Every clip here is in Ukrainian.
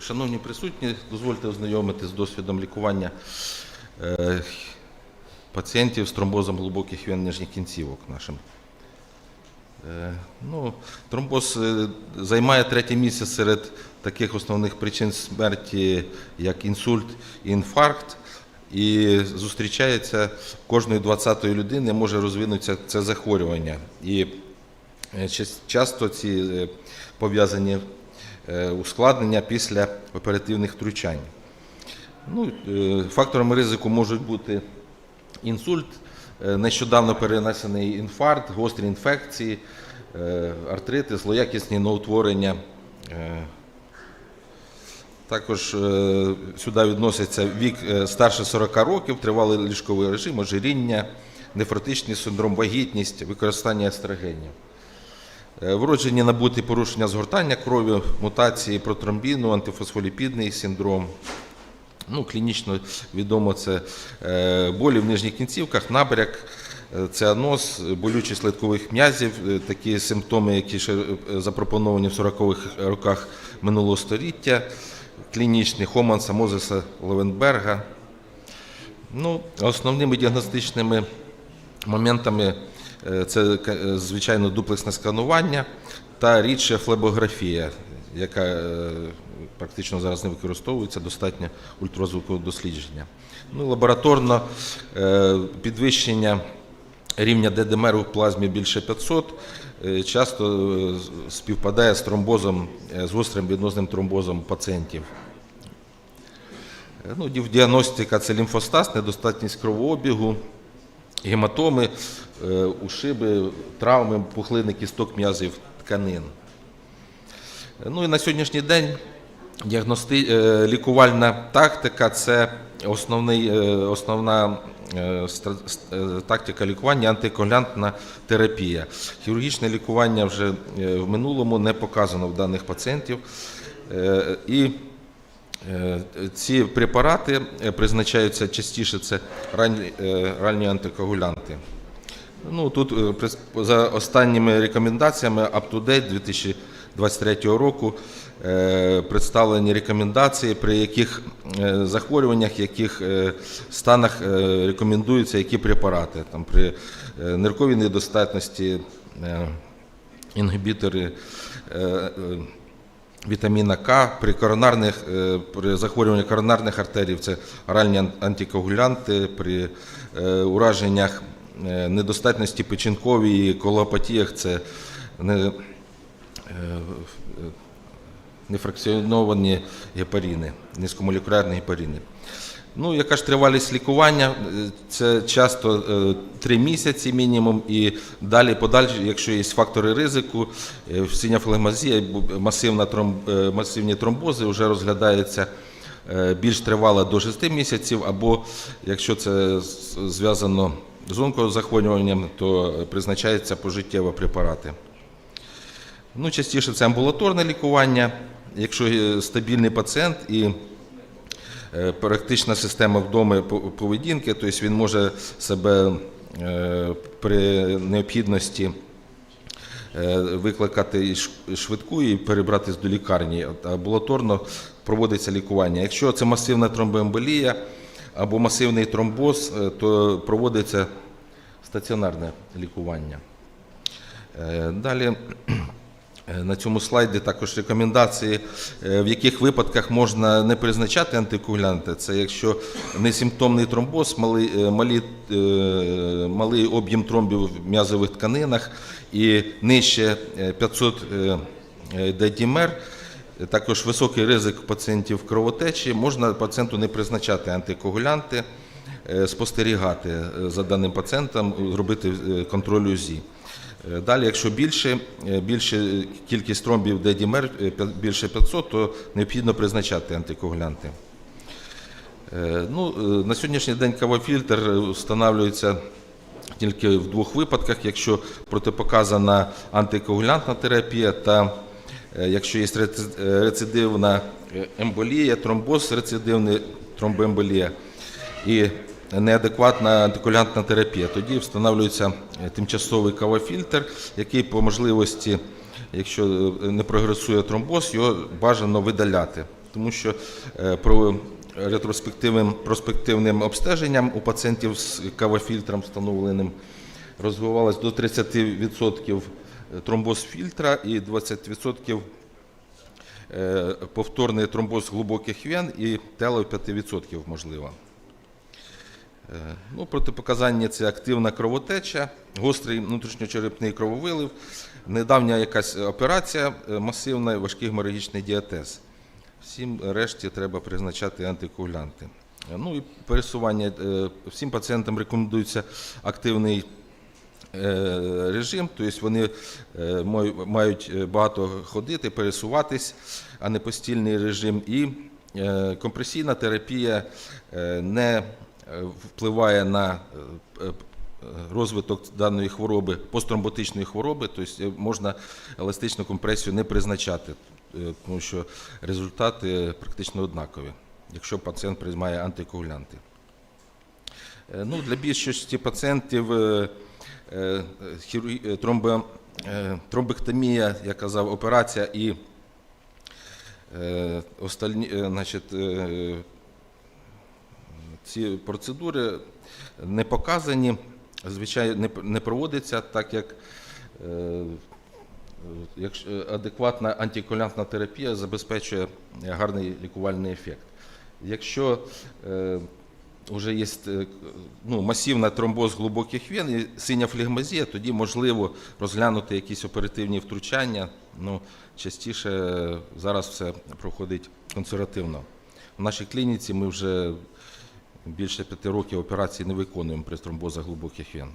Шановні присутні, дозвольте ознайомити з досвідом лікування е, пацієнтів з тромбозом глибоких вен нижніх кінцівок нашим. Е, Ну, тромбоз е, займає третє місце серед таких основних причин смерті, як інсульт і інфаркт. І зустрічається кожної 20-ї людини може розвинутися це захворювання. І часто ці е, пов'язані е, ускладнення після оперативних втручань. Ну, е, факторами ризику можуть бути інсульт, е, нещодавно перенесений інфаркт, гострі інфекції, е, артрити, злоякісні новоутворення. Е, Також е, сюди відноситься вік е, старше 40 років, тривалий ліжковий режим, ожиріння, нефротичний синдром, вагітність, використання естрогенів. Е, Вроджені набуті порушення згортання крові, мутації протромбіну, антифосфоліпідний синдром. Ну, клінічно відомо це е, болі в нижніх кінцівках, набряк, е, цианоз, болючість литкових м'язів, такі симптоми, які ще запропоновані в 40-х роках минулого століття, клінічний хоман Самозеса Левенберга. Ну, основними діагностичними моментами це, е, звичайно, дуплексне сканування та рідше флебографія, яка е, практично зараз не використовується, достатньо ультразвукового дослідження. Ну, лабораторно е, підвищення рівня ДДМР у плазмі більше 500 е, часто е, співпадає з тромбозом, е, з гострим відносним тромбозом пацієнтів. Е, Ну, діагностика це лімфостаз, недостатність кровообігу, гематоми, е, ушиби, травми, пухлини кісток м'язів тканин. Е, Ну і на сьогоднішній день діагности... е, лікувальна тактика це основний, е, основна е, е, тактика лікування антикоагулянтна терапія. Хірургічне лікування вже е, в минулому не показано в даних пацієнтів. Е, І Е, Ці препарати е, призначаються частіше це е, ранні антикоагулянти. Ну, тут е, за останніми рекомендаціями UpToDate 2023 року е, представлені рекомендації, при яких е, захворюваннях, яких станах рекомендуються які препарати. Там, при нирковій недостатності інгібітори е, вітаміна К при коронарних при захворюванні коронарних артерій це оральні ан- антикоагулянти, при ураженнях недостатності печінковій колопатіях це не, е, нефракціоновані гепаріни, низькомолекулярні гепаріни. Ну, яка ж тривалість лікування? Е, Це часто е, три місяці мінімум, і далі подальше, якщо є фактори ризику, е, синяфлегмазія, бу- масивна тромб, е, масивні тромбози вже розглядається е, більш тривало до 6 місяців, або якщо це зв'язано з онкозахворюванням, то призначаються пожиттєві препарати. Ну, частіше це амбулаторне лікування, якщо стабільний пацієнт і е, практична система вдома поведінки, тобто він може себе е, при необхідності е, викликати швидку і перебратись до лікарні. Амбулаторно проводиться лікування. Якщо це масивна тромбоемболія або масивний тромбоз, е, то проводиться стаціонарне лікування. Е, Далі е, на цьому слайді також рекомендації, в яких випадках можна не призначати антикоагулянти. Це якщо несимптомний тромбоз, малий, малі, малий об'єм тромбів в м'язових тканинах і нижче е, 500 е, е, дедімер, також високий ризик пацієнтів кровотечі, можна пацієнту не призначати антикоагулянти, е, спостерігати е, за даним пацієнтом, зробити е, контроль УЗІ. Е, Далі, якщо більше, е, більше кількість тромбів дедімер е, більше 500, то необхідно призначати антикоагулянти. Е, Ну, е, на сьогоднішній день кавофільтр е, встановлюється тільки в двох випадках, якщо протипоказана антикоагулянтна терапія та е, якщо є е, рецидивна е, емболія, тромбоз, рецидивний тромбоемболія. І неадекватна антикоагулянтна терапія. Тоді встановлюється е, тимчасовий кавофільтр, який по можливості, якщо е, не прогресує тромбоз, його бажано видаляти. Тому що е, про ретроспективним проспективним обстеженням у пацієнтів з кавофільтром встановленим розвивалось до 30% тромбоз фільтра і 20% е, повторний тромбоз глибоких вен і тело 5% можливо. Е, Ну, протипоказання це активна кровотеча, гострий внутрішньочерепний крововилив, недавня якась операція е, масивна, важкий геморрагічний діатез. Всім решті треба призначати антикоагулянти. Ну і пересування всім пацієнтам рекомендується активний режим, тобто вони е, мають е, багато ходити, пересуватись, а не постільний режим. І е, компресійна терапія е, не е, впливає на е, е, розвиток даної хвороби, посттромботичної хвороби, тобто е, можна еластичну компресію не призначати, е, тому що результати практично однакові, якщо пацієнт приймає антикоагулянти. Е, Ну, для більшості пацієнтів е, е, е, тромбо, тромбектомія, я казав, операція і остальні, значить, ці процедури не показані, звичайно, не, проводяться, так як адекватна антикоагулянтна терапія забезпечує гарний лікувальний ефект. Якщо вже є е, ну, масивна тромбоз глибоких вен і синя флегмазія, тоді можливо розглянути якісь оперативні втручання. Ну, частіше зараз все проходить консервативно. В нашій клініці ми вже більше п'яти років операцій не виконуємо при тромбозах глибоких вен.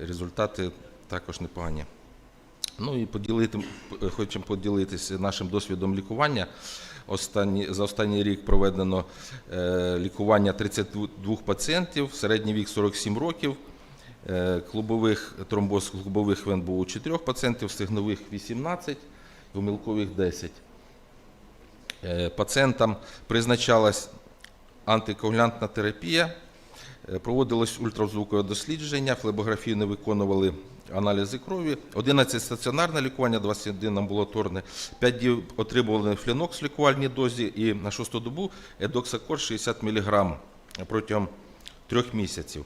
Результати також непогані. Ну і поділити, хочемо поділитися нашим досвідом лікування. Останні, за останній рік проведено е, лікування 32 пацієнтів, середній вік 47 років. Е, клубових тромбоз клубових вен було у 4 пацієнтів, сигнових 18, гомілкових 10. Е, пацієнтам призначалась антикоагулянтна терапія, проводилось ультразвукове дослідження, флебографію не виконували аналізи крові, 11 стаціонарне лікування, 21 амбулаторне, 5 днів отримували флінокс в лікувальній дозі і на шосту добу едоксакор 60 мг протягом трьох місяців.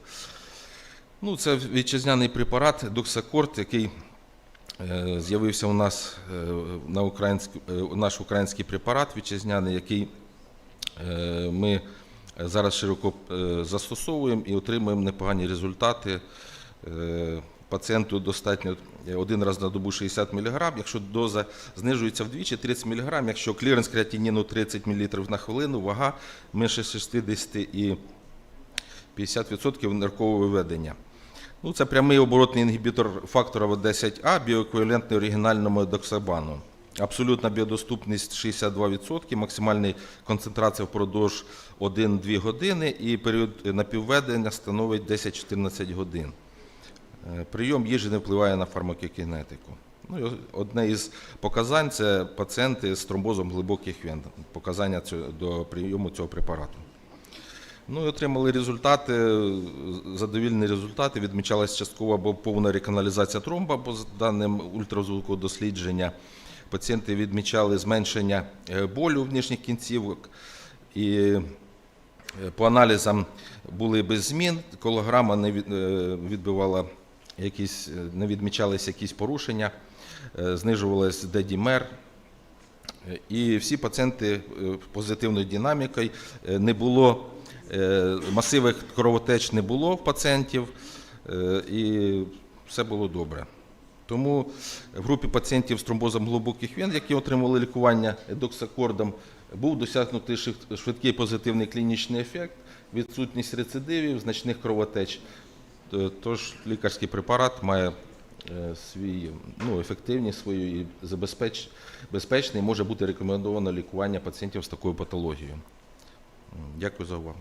Ну, це вітчизняний препарат Доксакорт, який е, з'явився у нас е, на українську, е, наш український препарат вітчизняний, який е, ми зараз широко е, застосовуємо і отримуємо непогані результати. Е, Пацієнту достатньо е, один раз на добу 60 мг, якщо доза знижується вдвічі 30 мг, якщо кліренс креатиніну 30 мл на хвилину, вага менше 60 і 50% ниркового виведення. Ну, це прямий оборотний інгібітор фактора В10А, біоеквівалентний оригінальному доксабану. Абсолютна біодоступність 62%, максимальна концентрація впродовж 1-2 години і період напівведення становить 10-14 годин. Е, Прийом їжі не впливає на фармакокінетику. Ну, одне із показань це пацієнти з тромбозом глибоких вен, показання до прийому цього препарату. Ну і отримали результати, задовільні результати. Відмічалась часткова або повна реканалізація тромба, по даним ультразвукового дослідження. Пацієнти відмічали зменшення е, болю в нижніх кінцівок. І е, по аналізам були без змін. Колограма не е, відбивала якісь, не відмічалися якісь порушення, знижувалась дедімер. І всі пацієнти позитивною динамікою не було масивних кровотеч не було в пацієнтів, і все було добре. Тому в групі пацієнтів з тромбозом глибоких вен, які отримали лікування едоксакордом, був досягнутий швид- швидкий позитивний клінічний ефект, відсутність рецидивів, значних кровотеч. Тож лікарський препарат має е, свій ну, ефективність свою і забезпеч, безпечний може бути рекомендовано лікування пацієнтів з такою патологією. Дякую за увагу.